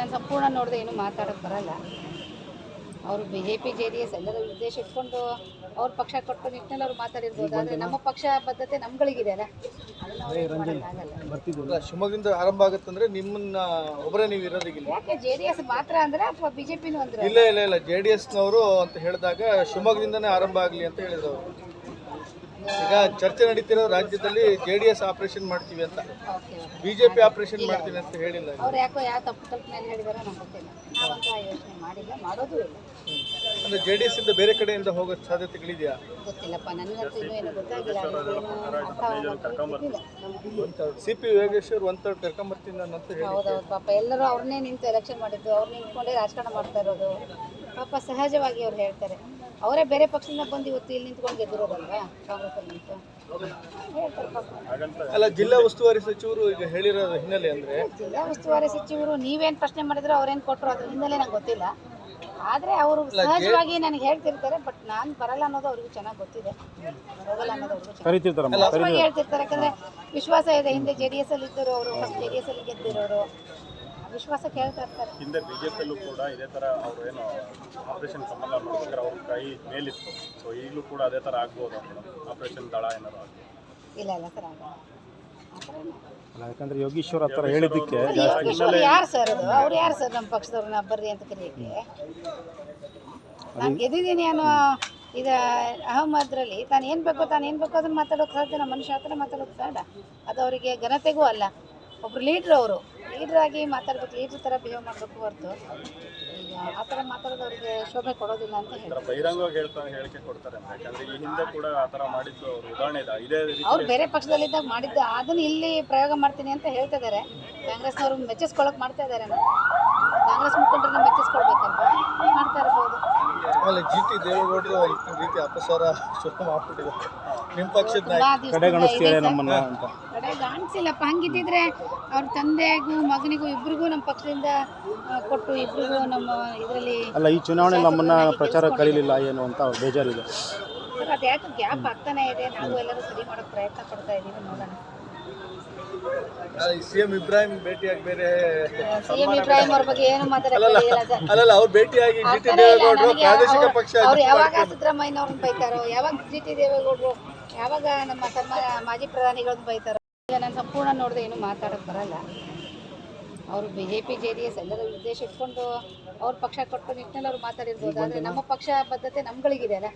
ನಾನು ಸಂಪೂರ್ಣ ನೋಡಿದೆ ಏನು ಮಾತಾಡೋಕ್ಕೆ ಬರಲ್ಲ. ಅವರು B J P J D S ಎಲ್ಲರ ಉದ್ದೇಶ ಇಟ್ಕೊಂಡು ಅವ್ರ ಪಕ್ಷ ಕೊಟ್ಕೊಂಡು ನಿಟ್ಟಿನಲ್ಲಿ ಅವ್ರು ಮಾತಾಡಿರ್ಬೋದು. ಆದರೆ ನಮ್ಮ ಪಕ್ಷ ಬದ್ಧತೆ ನಮ್ಗಳಿಗಿದೆ ಅಲ್ಲ. ಶಿವಮೊಗ್ಗದಿಂದ ಆರಂಭ ಆಗುತ್ತಂದ್ರೆ ನಿಮ್ಮನ್ನ ಒಬ್ಬರೇ ನೀವು ಇರೋದಿಲ್ಲ. ಯಾಕೆ ಜೆ ಡಿ ಎಸ್ ಮಾತ್ರ ಅಂದ್ರೆ ಅಥವಾ ಬಿ ಜೆ ಪಿನೂ ಅಂದ್ರೆ? ಇಲ್ಲ ಇಲ್ಲ ಇಲ್ಲ. ಜೆ ಡಿ ಎಸ್ನವರು ಅಂತ ಹೇಳಿದಾಗ ಶಿವಮೊಗ್ಗದಿಂದನೇ ಆರಂಭ ಆಗಲಿ ಅಂತ ಹೇಳಿದ್ರು ಅವರು ಈಗ ಚರ್ಚೆ ನಡೀತಿರೋ ರಾಜ್ಯದಲ್ಲಿ ಜೆ ಡಿ ಎಸ್ ಆಪರೇಷನ್ ಮಾಡ್ತೀವಿ ಅಂತ. ಓಕೆ ಬಿಜೆಪಿ ಆಪರೇಷನ್ ಮಾಡ್ತೀನಿ ಅಂತ ಹೇಳಿಲ್ಲ ಅವ್ರು ಯಾಕೋ ಯಾವ ತಪ್ಪು ಕಲ್ಪನೆಯಲ್ಲಿ ಹೇಳಿದಾರೋ ನಮ್ಗೆ ಗೊತ್ತಿಲ್ಲ. ನಾವಂತ ಯೋಚನೆ ಮಾಡಿಲ್ಲ ಮಾಡೋದು ಇಲ್ಲ. ಅಂದ್ರೆ ಜೆ ಡಿ ಎಸ್ ಇಂದ ಬೇರೆ ಕಡೆಯಿಂದ ಹೋಗೋ ಸಾಧ್ಯತೆಗಳಿದೆಯಾ? ಗೊತ್ತಿಲ್ಲಪ್ಪ ನನಗಂತೂ ಇನ್ನೂ ಏನು ಗೊತ್ತಾಗಿಲ್ಲ ಅದೇನು ಅರ್ಥ ಆಗೋದಿಲ್ಲ. C P Yogeshwar one third ಕರ್ಕೊಂಬರ್ತೀನಿ ನಾನು ಅಂತ ಹೇಳಿ ಹೌದೌದು ಪಾಪ ಎಲ್ಲರೂ ಅವ್ರನ್ನೇ ನಿಂತು ಎಲೆಕ್ಷನ್ ಮಾಡಿದ್ದು ಅವ್ರು ನಿಂತ್ಕೊಂಡೇ ರಾಜಕಾರಣ ಮಾಡ್ತಾ ಇರೋದು. ಪಾಪ ಸಹಜವಾಗಿ ಅವ್ರು ಹೇಳ್ತಾರೆ. ಅವರೇ ಬೇರೆ ಪಕ್ಷದಿಂದ ಬಂದು ಇವತ್ತು ಇಲ್ಲಿ ನಿಂತ್ಕೊಂಡು ಗೆದ್ದಿರೋದಲ್ವಾ ಕಾಂಗ್ರೆಸ್ ಅಲ್ಲಿ ಹೇಳ್ತಾರೆ ಪಾಪ. ಅಲ್ಲ ಜಿಲ್ಲಾ ಉಸ್ತುವಾರಿ ಸಚಿವರು ಈಗ ಹೇಳಿರೋ ಹಿನ್ನೆಲೆ ಅಂದ್ರೆ? ಜಿಲ್ಲಾ ಉಸ್ತುವಾರಿ ಸಚಿವರು ನೀವೇನು ಪ್ರಶ್ನೆ ಮಾಡಿದ್ರು ಅವ್ರೇನು ಕೊಟ್ಟರು ಅದ್ರ ಹಿನ್ನೆಲೆ ನಂಗೆ ಗೊತ್ತಿಲ್ಲ. ಆದರೆ ಅವರು ಸಹಜವಾಗಿ ನನಗೆ ಹೇಳ್ತಿರ್ತಾರೆ ಬಟ್ ನಾನು ಬರಲ್ಲ ಅನ್ನೋದು ಅವ್ರಿಗೂ ಚೆನ್ನಾಗಿ ಗೊತ್ತಿದೆ. ಹೋಗಲ್ಲ ಅನ್ನೋದು ಅವ್ರಿಗೂ ಚೆನ್ನಾಗಿ ಕರಿತಿರ್ತಾರಮ್ಮ ಸಹಜವಾಗಿ ಹೇಳ್ತಿರ್ತಾರೆ ಯಾಕಂದ್ರೆ ವಿಶ್ವಾಸ ಇದೆ ಹಿಂದೆ ಜೆ ಡಿ ಎಸ್ ಅಲ್ಲಿ ಇದ್ದರು ಅವರು ಫಸ್ಟ್ ಜೆ ಡಿ ಎಸ್ ಅಲ್ಲಿ ಗೆದ್ದಿರೋರು. ವಿಶ್ವಾಸ ಕೇಳ್ತಾ ಇರ್ತಾರೆ. ಹಿಂದೆ ಬಿಜೆಪಿಯಲ್ಲೂ ಕೂಡ ಇದೇ ಥರ ಅವರು ಏನು ಆಪರೇಷನ್ ಸಂಬಂಧ ಮಾಡ್ಬೇಕಾದ್ರೆ ಅವ್ರ ಕೈ ಮೇಲಿತ್ತು. ಸೊ ಈಗಲೂ ಕೂಡ ಅದೇ ಥರ ಆಗ್ಬೋದು ಆಪರೇಷನ್ ದಳ ಏನಾದ್ರು ಆಗ್ಬೋದು. ಇಲ್ಲ ಇಲ್ಲ ಸರ್ ಆಗಲ್ಲ. ಅಲ್ಲ, ಯಾಕಂದ್ರೆ ಯೋಗೀಶ್ವರ್ ಹತ್ರ ಹೇಳಿದ್ದಕ್ಕೆ ಯೋಗೇಶ್ವರ್ ಯಾರು ಸರ್ ಅದು? ಅವ್ರು ಯಾರು ಸರ್ ನಮ್ಮ ಪಕ್ಷದವ್ರನ್ನ ಬರ್ರಿ ಅಂತ ಕರೆಯಕ್ಕೆ ನಾನು ಗೆದ್ದಿದ್ದೀನಿ ಅನ್ನೋ ಇದು ಅಹಮದ್ರಲ್ಲಿ. ತಾನು ಏನು ಬೇಕೋ ತಾನು ಏನು ಬೇಕೋ ಅದನ್ನು ಮಾತಾಡೋಕೆ ಸಾಧ್ಯ ನಮ್ಮ ಮನುಷ್ಯ ಹತ್ರ ಮಾತಾಡೋಕೆ ಬೇಡ ಅದು ಅವರಿಗೆ ಘನತೆಗೂ ಅಲ್ಲ. ಒಬ್ರು ಲೀಡ್ರ್ ಅವರು. ಲೀಡ್ರ್ ಆಗಿ ಮಾತಾಡ್ಬೇಕು ಲೀಡ್ರ್ ಥರ ಬಿಹೇವ್ ಮಾಡಬೇಕು ಹೊರತು. ಈಗ ಆ ಥರ ಮಾತಾಡೋದು ಅವರಿಗೆ ಶೋಭೆ ಕೊಡೋದಿಲ್ಲ ಅಂತ ಹೇಳ್ತಾರೆ. ಬಹಿರಂಗವಾಗಿ ಹೇಳ್ತಾ ಹೇಳಿಕೆ ಕೊಡ್ತಾರೆ ಅಂತ. ಯಾಕಂದ್ರೆ ಈ ಹಿಂದೆ ಕೂಡ ಆ ಥರ ಮಾಡಿದ್ದು ಅವ್ರ. ಉದಾಹರಣೆ ಇದೆ. ಇದೇ ರೀತಿ ಅವ್ರು ಬೇರೆ ಪಕ್ಷದಲ್ಲಿದ್ದಾಗ ಮಾಡಿದ್ದ ಅದನ್ನ ಇಲ್ಲಿ ಪ್ರಯೋಗ ಮಾಡ್ತೀನಿ ಅಂತ ಹೇಳ್ತಾ ಇದ್ದಾರೆ ಕಾಂಗ್ರೆಸ್ನವ್ರು ಮೆಚ್ಚಿಸ್ಕೊಳಕ್ ಮಾಡ್ತಾ ಇದ್ದಾರೆ ಕಾಂಗ್ರೆಸ್ ಮುಖಂಡರನ್ನ ಮೆಚ್ಚಿಸ್ಕೊಳ್ಬೇಕಂತ ಮಾಡ್ತಾ ಇರ್ಬೋದು. ಆಮೇಲೆ ಜಿ ಟಿ ದೇವೇಗೌಡರು ರೀತಿ ಅಪಸಾರ ಶುರು ಮಾಡ್ಬಿಟ್ಟಿದ್ದಾರೆ. ನಿಮ್ಮ ಪಕ್ಷದ ನಮ್ಮನ್ನ ಅಂತ. ಕಾಣಿಸಿಲ್ಲಪ್ಪ ಹಂಗಿದ್ದಿದ್ರೆ ಅವ್ರ ತಂದೆಗೂ ಮಗನಿಗೂ ಇಬ್ರಿಗೂ ನಮ್ಮ ಪಕ್ಷದಿಂದ ಕೊಟ್ಟು ಇಬ್ರಿಗೂ ನಮ್ಮ ಇದರಲ್ಲಿ ಅಲ್ಲ ಈ ಚುನಾವಣೆ ನಮ್ಮನ್ನ ಪ್ರಚಾರ ಕರೀಲಿಲ್ಲ ಏನು ಅಂತ ಅವ್ರ ಬೇಜಾರಿದೆ. ಸರ್ ಅದು ಯಾಕೆ ಗ್ಯಾಪ್ ಆಗ್ತಾನೆ ಇದೆ? ನಾವು ಎಲ್ಲರೂ ಸರಿ ಮಾಡೋ ಪ್ರಯತ್ನ ಪಡ್ತಾ ಇದ್ದೀವಿ ನೋಡೋಣ. ಸಿಎಂ ಇಬ್ರಾಹಿಂ ಭೇಟಿಯಾಗಿ ಬೇರೆ ಸಿ ಎಂ ಇಬ್ರಾಹಿಂ ಅವ್ರ ಬಗ್ಗೆ ಏನು ಮಾತಾಡೋಕ್ಕಾಗಿಲ್ಲ ಸರ್. ಅಲ್ಲಲ್ಲ ಅವ್ರು ಭೇಟಿಯಾಗಿ ಜಿ ಟಿ ಆಗ್ತಾನೆ ಇಲ್ಲ. ದೇವೇಗೌಡರು ನನಗೆ ಪ್ರಾದೇಶಿಕ ಅವ್ರು- ಪಕ್ಷ ಅವ್ರು ಯಾವಾಗ ಸಿದ್ದರಾಮಯ್ಯನವ್ರನ್ನ ಬೈತಾರೋ ಯಾವಾಗ ಜಿ ಟಿ ದೇವೇಗೌಡರು ಯಾವಾಗ ನಮ್ಮ ಸನ್ಮಾನ ಮಾಜಿ ಪ್ರಧಾನಿಗಳನ್ನ ಬೈತಾರೋ. ನಾನು ಸಂಪೂರ್ಣ ನೋಡಿದೆ ಏನು ಮಾತಾಡೋಕೆ ಬರಲ್ಲ. ಅವರು B J P J D S ಎಲ್ಲರೂ ಉದ್ದೇಶ ಇಟ್ಕೊಂಡು ಅವ್ರ ಪಕ್ಷ ಕೊಟ್ಟು ನಿಟ್ಟಿನಲ್ಲಿ ಅವ್ರು ಮಾತಾಡಿರ್ಬೋದು. ಆದರೆ ನಮ್ಮ ಪಕ್ಷ ಬದ್ಧತೆ ನಮ್ಗಳಿಗಿದೆ ಅಲ್ಲ.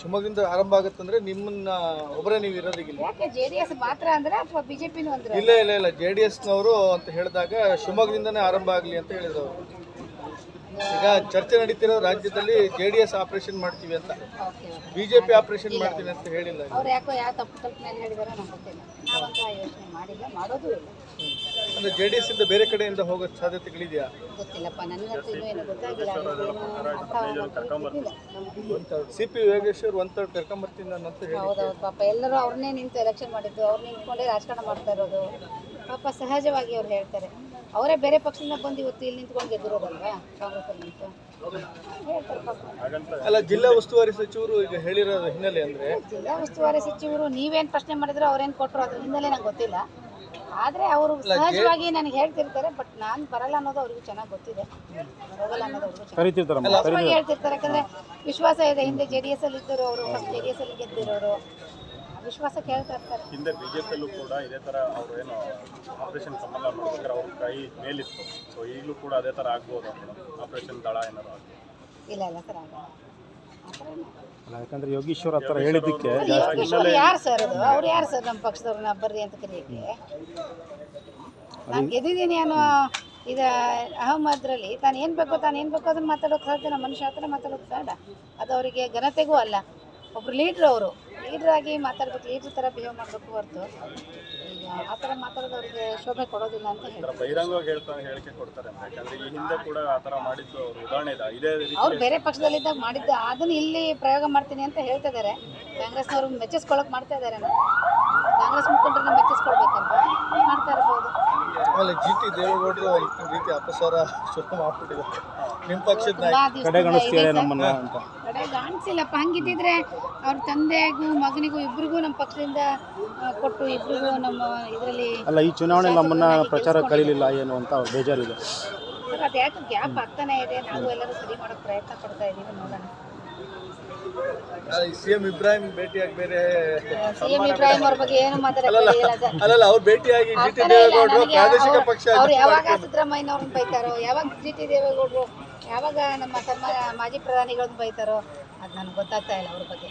ಶಿವಮೊಗ್ಗದಿಂದ ಆರಂಭ ಆಗುತ್ತಂದ್ರೆ ನಿಮ್ಮನ್ನ ಒಬ್ಬರೇ ನೀವು ಇರೋದಿಲ್ಲ ಯಾಕೆ ಜೆ ಡಿ ಎಸ್ ಮಾತ್ರ ಅಂದ್ರೆ ಅಥವಾ ಬಿ ಜೆ ಪಿನೂ ಅಂದ್ರೆ ಇಲ್ಲ ಇಲ್ಲ ಇಲ್ಲ ಜೆ ಡಿ ಎಸ್ನವರು ಅಂತ ಹೇಳಿದಾಗ ಶಿವಮೊಗ್ಗದಿಂದನೇ ಆರಂಭ ಆಗಲಿ ಅಂತ ಹೇಳಿದ್ರು ಅವರು. ಈಗ ಚರ್ಚೆ ನಡೀತಿರೋ ರಾಜ್ಯದಲ್ಲಿ ಜೆ ಡಿ ಎಸ್ ಆಪರೇಷನ್ ಮಾಡ್ತೀವಿ ಅಂತ. ಬಿಜೆಪಿ ಆಪರೇಷನ್ ಮಾಡ್ತೀನಿ ಅಂತ ಹೇಳಿಲ್ಲ ಅವ್ರು ಯಾಕೋ ಯಾವ ತಪ್ಪು ಕಲ್ಪನೆಯಲ್ಲಿ ಹೇಳಿದಾರೋ ನಮ್ಗೆ ಗೊತ್ತಿಲ್ಲ. ನಾವಂತ ಯೋಚನೆ ಮಾಡಿಲ್ಲ ಮಾಡೋದು ಇಲ್ಲ. ಅಂದ್ರೆ ಜೆ ಡಿ ಎಸ್ ಇಂದ ಬೇರೆ ಕಡೆಯಿಂದ ಹೋಗೋ ಸಾಧ್ಯತೆಗಳಿದೆಯಾ? ಗೊತ್ತಿಲ್ಲಪ್ಪ ಇನ್ನೂ ಏನು ಗೊತ್ತಾಗಿಲ್ಲ. C P Yogeshwar one third ಕರ್ಕೊಂಬರ್ತೀನಿ ನಾನು ಅಂತ ಹೇಳಿ ಹೌದೌದು ಪಾಪ ಎಲ್ಲರೂ ಅವ್ರನ್ನೇ ನಿಂತು ಎಲೆಕ್ಷನ್ ಮಾಡಿದ್ದು ಅವ್ರು ನಿಂತ್ಕೊಂಡೇ ರಾಜಕಾರಣ ಮಾಡ್ತಾ ಇರೋದು. ಪಾಪ ಸಹಜವಾಗಿ ಅವ್ರು ಹೇಳ್ತಾರೆ. ಅವರೇ ಬೇರೆ ಪಕ್ಷದಿಂದ ಬಂದು ಇವತ್ತು ಇಲ್ಲಿ ನಿಂತ್ಕೊಂಡು ಗೆದ್ದಿರೋದಲ್ವಾ ಕಾಂಗ್ರೆಸ್ಸಲ್ಲಿ ಹೇಳ್ತಾರೆ ಪಾಪ. ಅಲ್ಲ ಜಿಲ್ಲಾ ಉಸ್ತುವಾರಿ ಸಚಿವರು ಈಗ ಹೇಳಿರೋ ಹಿನ್ನೆಲೆ ಅಂದ್ರೆ? ಜಿಲ್ಲಾ ಉಸ್ತುವಾರಿ ಸಚಿವರು ನೀವೇನು ಪ್ರಶ್ನೆ ಮಾಡಿದ್ರು ಅವ್ರೇನು ಕೊಟ್ಟರು ಅದ್ರ ಹಿನ್ನೆಲೆ ನಂಗೆ ಗೊತ್ತಿಲ್ಲ. ಆದರೆ ಅವರು ಸಹಜವಾಗಿ ನನಗೆ ಹೇಳ್ತಿರ್ತಾರೆ ಬಟ್ ನಾನು ಬರಲ್ಲ ಅನ್ನೋದು ಅವ್ರಿಗೂ ಚೆನ್ನಾಗಿ ಗೊತ್ತಿದೆ. ಅನ್ನೋದು ಅವ್ರಿಗೂ ಹೇಳ್ತಿರ್ತಾರೆ ಯಾಕಂದ್ರೆ ವಿಶ್ವಾಸ ಇದೆ ಹಿಂದೆ ಜೆ ಡಿ ಎಸ್ ಅಲ್ಲಿ ಇದ್ದರು ಅವರು ಫಸ್ಟ್ ಜೆ ಡಿ ಎಸ್ ಅಲ್ಲಿ ಗೆದ್ದಿರೋರು. ವಿಶ್ವಾಸ ಕೇಳ್ತಾ ಇರ್ತಾರೆ. ಹಿಂದೆ ಬಿಜೆಪಿಯಲ್ಲೂ ಕೂಡ ಇದೇ ಥರ ಅವರು ಏನು ಆಪರೇಷನ್ ಕಮಲ ಮಾಡ್ಬೇಕಾದ್ರೆ ಅವ್ರ ಕೈ ಮೇಲಿತ್ತು. ಸೊ ಈಗಲೂ ಕೂಡ ಅದೇ ಥರ ಆಗ್ಬೋದು ಆಪರೇಷನ್ ದಳ ಏನಾದ್ರು ಆಗ್ಬೋದು. ಇಲ್ಲ ಇಲ್ಲ ಸರ್ ಆಗಲ್ಲ. ಯಾಕಂದ್ರೆ ಯೋಗೀಶ್ವರ್ ಹತ್ರ ಹೇಳಿದ್ದಕ್ಕೆ ಯಾರು ಸರ್ ಅದು? ಅವ್ರು ಯಾರು ಸರ್ ನಮ್ಮ ಪಕ್ಷದವ್ರನ್ನ ಬರ್ರಿ ಅಂತ ಕರೆಯಕ್ಕೆ ನಾನು ಗೆದ್ದಿದ್ದೀನಿ ಅನ್ನೋ ಇದು ಅಹಮದ್ರಲ್ಲಿ. ತಾನು ಏನು ಬೇಕೋ ತಾನು ಏನು ಬೇಕೋ ಅದನ್ನು ಮಾತಾಡೋಕೆ ಸಾಧ್ಯ ನಮ್ಮ ಮನುಷ್ಯ ಹತ್ರ ಮಾತಾಡೋಕೆ ಬೇಡ ಅದು ಅವರಿಗೆ ಘನತೆಗೂ ಅಲ್ಲ. ಒಬ್ರು ಲೀಡ್ರ್ ಅವರು. ಲೀಡ್ರ್ ಆಗಿ ಮಾತಾಡ್ಬೇಕು ಲೀಡರ್ ಥರ ಬಿಹೇವ್ ಮಾಡಬೇಕು ಹೊರತು. ಈಗ ಆ ಥರ ಮಾತಾಡೋದು ಅವರಿಗೆ ಶೋಭೆ ಕೊಡೋದಿಲ್ಲ ಅಂತ ಹೇಳ್ತಾರೆ. ಥರ ಬಹಿರಂಗವಾಗಿ ಹೇಳ್ತಾ ಹೇಳಿಕೆ ಕೊಡ್ತಾರೆ ಅಂತ. ಯಾಕಂದ್ರೆ ಈ ಹಿಂದೆ ಕೂಡ ಆ ಥರ ಮಾಡಿದ್ದು ಅವ್ರ ಉದಾಹರಣೆ ಇದೆ. ಇದೇ ರೀತಿ ಅವ್ರು ಬೇರೆ ಪಕ್ಷದಲ್ಲಿದ್ದಾಗ ಮಾಡಿದ್ದ ಅದನ್ನ ಇಲ್ಲಿ ಪ್ರಯೋಗ ಮಾಡ್ತೀನಿ ಅಂತ ಹೇಳ್ತಾ ಇದ್ದಾರೆ. ಕಾಂಗ್ರೆಸ್ನವ್ರು ಮೆಚ್ಚಿಸ್ಕೊಳಕ್ ಮಾಡ್ತಾ ಇದ್ದಾರೆ ಕಾಂಗ್ರೆಸ್ ಮುಖಂಡರನ್ನ ಮೆಚ್ಚಿಸ್ಕೊಳ್ಬೇಕಂತ ಮಾಡ್ತಾ ಇರ್ಬೋದು. ಆಮೇಲೆ ಜಿ ಟಿ ದೇವೇಗೌಡರು ರೀತಿ ಅಪಸ್ವರ ಶುರು ಮಾಡ್ಬಿಟ್ಟಿದ್ದಾರೆ. ನಿಮ್ಮ ಪಕ್ಷದ ಕಡೆಗಣಿಸ್ತೀರಾ. ನಮ್ಮನ್ನ ಅಂತ. ಕಾಣಿಸಿಲ್ಲಪ್ಪ ಹಂಗಿದ್ದಿದ್ರೆ ಅವ್ರ ತಂದೆಗೂ ಮಗನಿಗೂ ಇಬ್ಬರಿಗೂ ನಮ್ಮ ಪಕ್ಷದಿಂದ ಕೊಟ್ಟು ಇಬ್ಬರಿಗೂ ನಮ್ಮ ಇದರಲ್ಲಿ ಅಲ್ಲ ಈ ಚುನಾವಣೆ ನಮ್ಮನ್ನ ಪ್ರಚಾರ ಕರೀಲಿಲ್ಲ ಏನು ಅಂತ ಅವ್ರ ಬೇಜಾರಿದೆ. ಸರ್ ಅದು ಯಾಕೆ ಗ್ಯಾಪ್ ಆಗ್ತಾನೆ ಇದೆ. ನಾವು ಎಲ್ಲರೂ ಸರಿ ಮಾಡೋಕೆ ಪ್ರಯತ್ನ ಪಡ್ತಾ ಇದ್ದೀವಿ ನೋಡೋಣ. ಸಿಎಂ ಇಬ್ರಾಹಿಂ ಭೇಟಿಯಾಗಿ ಬೇರೆ ಸಿ ಎಂ ಇಬ್ರಾಹಿಂ ಅವ್ರ ಬಗ್ಗೆ ಏನು ಅಲ್ಲಲ್ಲ ಅವ್ರು ಭೇಟಿಯಾಗಿ ಜಿ ಟಿ ದೇವೇಗೌಡರು ಪ್ರಾದೇಶಿಕ ಅವ್ರು- ಪಕ್ಷ ಅವ್ರು ಯಾವಾಗ ಸಿದ್ದರಾಮಯ್ಯನವ್ರನ್ನ ಬೈತಾರೋ ಯಾವಾಗ ಜಿ ಟಿ ದೇವೇಗೌಡರು ಯಾವಾಗ ನಮ್ಮ ಸನ್ಮಾ ಮಾಜಿ ಪ್ರಧಾನಿಗಳನ್ನು ಬೈತಾರೋ ಅದು ನನಗೆ ಗೊತ್ತಾಗ್ತಾ ಇಲ್ಲ ಅವ್ರ ಬಗ್ಗೆ.